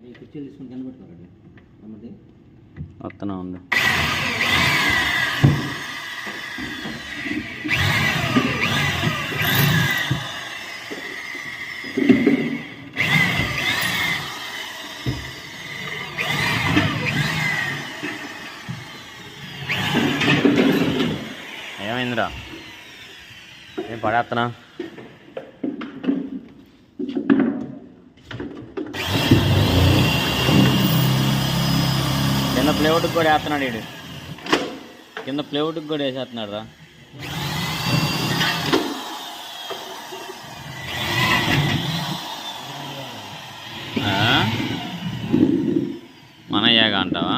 ఈ కుర్చీలు తీసుకుని కనబెట్టుకోరండి అమ్మది వస్తున్నా ఉంది. ఏమైందిరా? ఏం పడేస్తున్నా కింద ప్లేవుడ్కి కూడా వేస్తున్నాడు వీడు కింద ప్లేవుడ్కి కూడా వేసేస్తున్నాడు రా. మన యాగా అంటావా?